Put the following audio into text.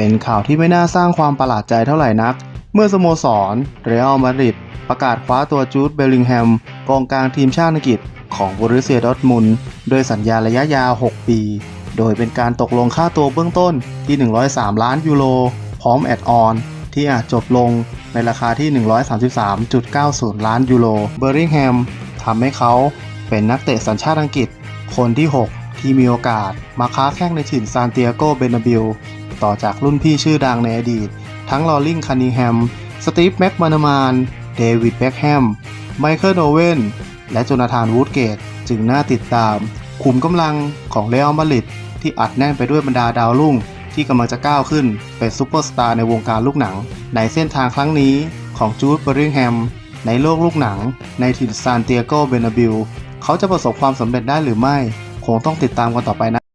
เป็นข่าวที่ไม่น่าสร้างความประหลาดใจเท่าไหร่นัก เมื่อสโมสรเรอัลมาดริดประกาศคว้าตัวจูดเบลลิงแฮมกองกลางทีมชาติอังกฤษของบรูเซียดอร์ทมุนด์โดยสัญญาระยะยาว 6 ปี โดยเป็นการตกลงค่าตัวเบื้องต้นที่ 103 ล้านยูโรพร้อมแอดออนที่อาจจบลงในราคาที่ 133.90 ล้านยูโร เบอร์ริงแฮมทำให้เขาเป็นนักเตะสัญชาติอังกฤษ คนที่ 6 ที่มีโอกาสมาค้าแข้งในถิ่นซานเตียโกเบนาบิล ต่อจากรุ่นพี่ชื่อดังในอดีต ทั้งลอริงคานิแฮม สตีฟแม็กมานามาน เดวิดเบ็คแฮม ไมเคิลโอเวนและโจนาธานวูดเกต จึงน่าติดตาม ขุมกำลังของเรอัลมาดริดที่อัดแน่นไปด้วยบรรดาดาวรุ่ง ที่กำลังจะก้าวขึ้นเป็นซูเปอร์สตาร์ในวงการลูกหนัง ในเส้นทางครั้งนี้ของจูดเบอริงแฮมในโลกลูกหนัง ในถิ่นซานเตียโกเบนาบิลเขาจะประสบความสำเร็จได้หรือไม่ คงต้องติดตามกันต่อไปนะ